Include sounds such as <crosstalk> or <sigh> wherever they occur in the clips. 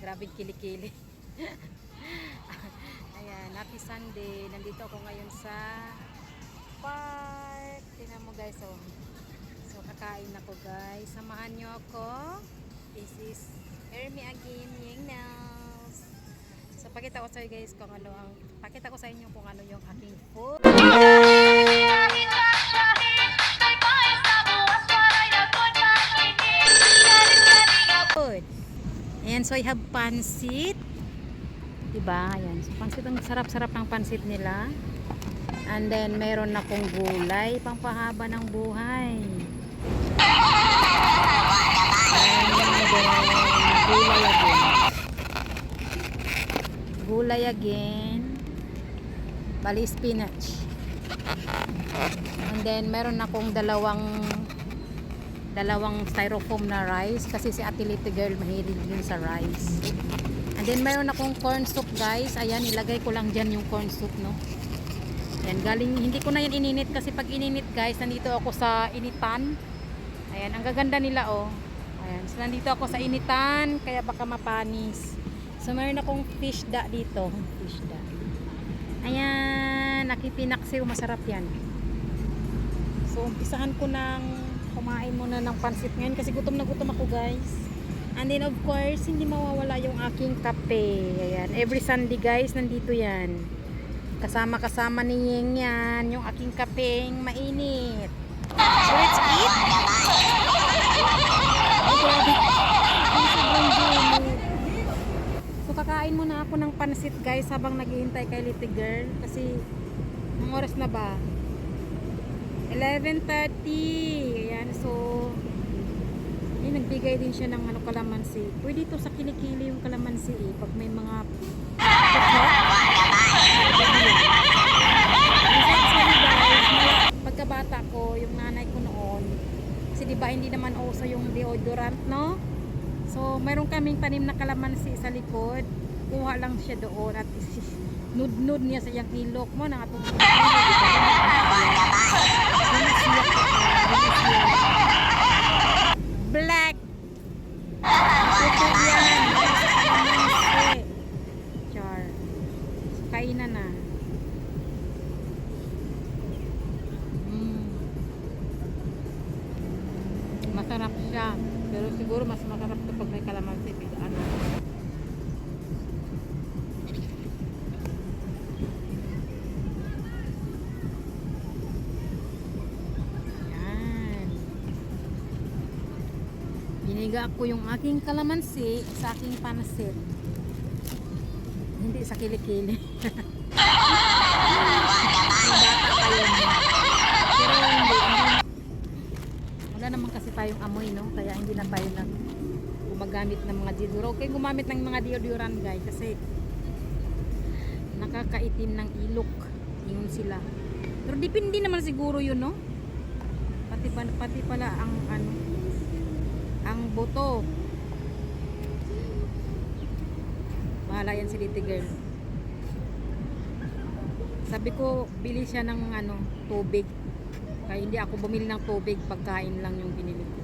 Grabe kilikili. <laughs> Ayan, happy Sunday. Nandito ako ngayon sa park. Tingnan mo guys, oh. So, kakain ako guys. Samahan nyo ako. This is Hear Me Again, Ying Nails. So, pakita ko sa guys kung ano ang, pakita ko sa inyo kung ano yung aking. Food. Ayan, so I have pansit. Diba? Ayan. So, pansit ang sarap-sarap ng pansit nila. And then, meron akong gulay, pangpahaba ng buhay. Gulay again. Gulay again. Bali, spinach. And then, meron akong dalawang dalawang styrofoam na rice kasi si Ate Little Girl mahilig din sa rice. And then meron akong corn soup guys. Ayan, ilagay ko lang dyan yung corn soup no. Ayan, galing, hindi ko na yan ininit kasi pag ininit guys, nandito ako sa initan. Ayan, ang gaganda nila oh. Ayan, so nandito ako sa initan, kaya baka mapanis. So meron akong fish da dito. Fish da. Ayan, nakipinaksiw, masarap yan. So, umpisahan ko ng kumain muna ng pansit ngayon kasi gutom na gutom ako guys. And then of course, hindi mawawala yung aking kape. Ayan. Every Sunday guys, nandito yan. Kasama-kasama ni Yeng yan. Yung aking kapeng mainit. So let's eat. So kakain muna ako ng pansit guys habang naghihintay kay Little Girl. Kasi, ang oras na ba? 11.30 ayan so yun, nagbigay din siya ng ano kalamansi. Pwede ito sa kilikili yung kalamansi eh pag may mga pagkabata ko yung nanay ko noon kasi di ba hindi naman uso yung deodorant no? So meron kaming tanim na kalamansi sa likod. Kuha lang siya doon at <laughs> nud-nud niya sa iyang ilok mo na atong Black. Ito yan. Char. Kainan na. Mm. Masarap siya. Pero siguro mas masarap kapag may kalamansi. Ano? Biniga ko yung aking kalamansi sa aking panasit. Hindi sa kilikili. Bata. <laughs> Wala naman kasi tayong amoy, no? Kaya hindi na tayo nag gumagamit ng mga deodorant. Okay, gumamit ng mga deodorant, guys. Kasi nakakaitim ng ilok. Yun sila. Pero depende naman siguro yun, no? Pati, pa- pati pala ang ano, ang boto. Bahala yan si Little Girl. Sabi ko, bili siya ng ano, tubig. Kaya hindi ako bumili ng tubig, pagkain lang yung binili ko.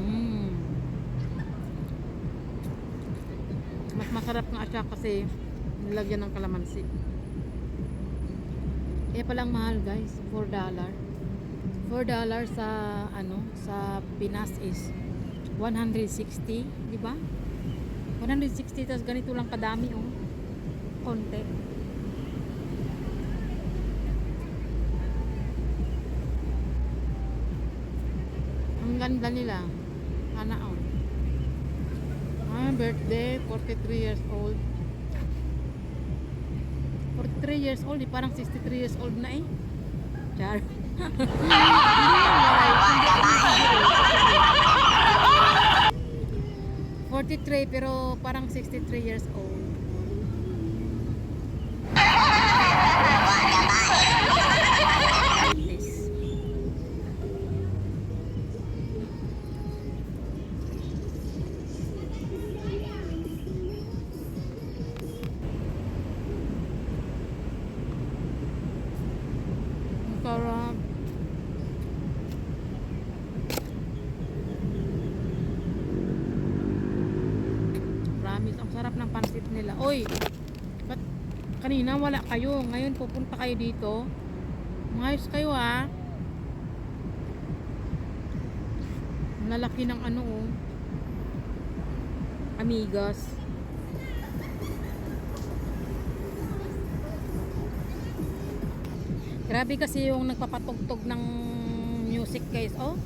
Mm. Mas masarap nga siya kasi nilagyan ng kalamansi. Kaya palang mahal guys, 4 dollar. 4 dollar sa ano, sa Pinas is 160, di ba? 160 tapos ganito lang kadami oh. Konti. Ang ganda nila. Ana oh. Ah, birthday, 43 years old. 43 years old, eh, parang 63 years old na eh. Char. Hindi na, guys. Hindi ako nagsiguro. 43 pero parang 63 years old. Sarap ng pansit nila. Oy, ba't kanina wala kayo? Ngayon pupunta kayo dito. Mayos kayo ha. Lalaki ng ano oh. Amigas. Grabe kasi yung nagpapatugtog ng music guys. Oh.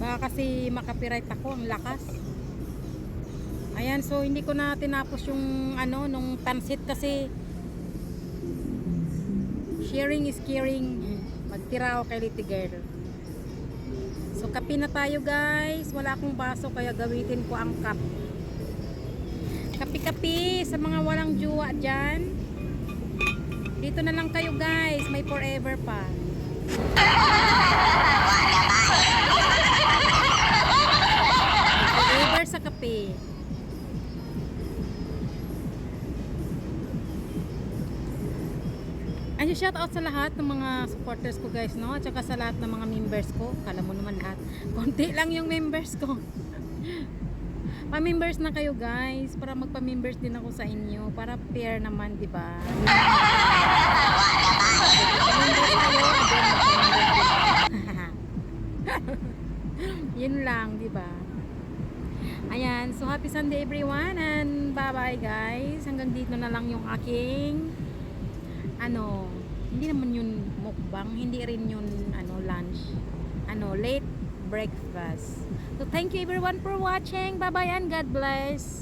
Baka kasi makapiright ako ang lakas. Ayan, so hindi ko na tinapos yung ano, nung pansit kasi sharing is caring. Magtira ako kay Little Girl. So kape na tayo guys. Wala akong baso kaya gawitin ko ang cup. Kapi-kapi sa mga walang juwa dyan. Dito na lang kayo guys. May forever pa. Forever sa kape. Ayun, shout out sa lahat ng mga supporters ko guys, no? At saka sa lahat ng mga members ko. Kala mo naman lahat. <laughs> Konti lang yung members ko. <laughs> Pa-members na kayo guys para magpa-members din ako sa inyo para fair naman, 'di ba? <laughs> Yun lang, 'di ba? Ayan, so happy Sunday everyone and bye-bye guys. Hanggang dito na lang yung aking ano, hindi naman yun mukbang, hindi rin yun ano lunch. Ano, late breakfast. So thank you everyone for watching. Bye-bye and God bless.